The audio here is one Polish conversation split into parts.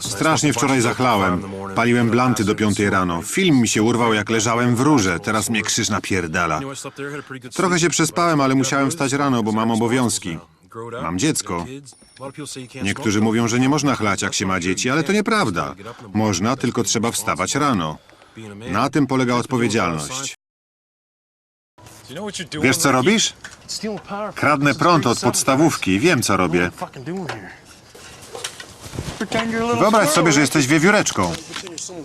Strasznie wczoraj zachlałem. Paliłem blanty do piątej rano. Film mi się urwał, jak leżałem w rurze. Teraz mnie krzyż napierdala. Trochę się przespałem, ale musiałem wstać rano, bo mam obowiązki. Mam dziecko. Niektórzy mówią, że nie można chlać, jak się ma dzieci, ale to nieprawda. Można, tylko trzeba wstawać rano. Na tym polega odpowiedzialność. Wiesz, co robisz? Kradnę prąd od podstawówki. Wiem, co robię. Wyobraź sobie, że jesteś wiewióreczką.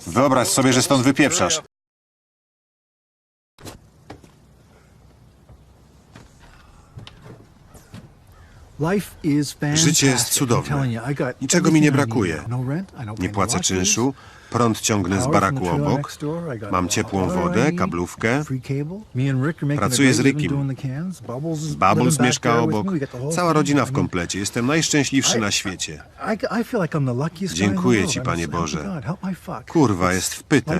Wyobraź sobie, że stąd wypieprzasz. Życie jest cudowne. Niczego mi nie brakuje. Nie płacę czynszu, prąd ciągnę z baraku obok, mam ciepłą wodę, kablówkę. Pracuję z Rickiem. Bubbles mieszka obok. Cała rodzina w komplecie. Jestem najszczęśliwszy na świecie. Dziękuję Ci, Panie Boże. Kurwa, jest wpyte.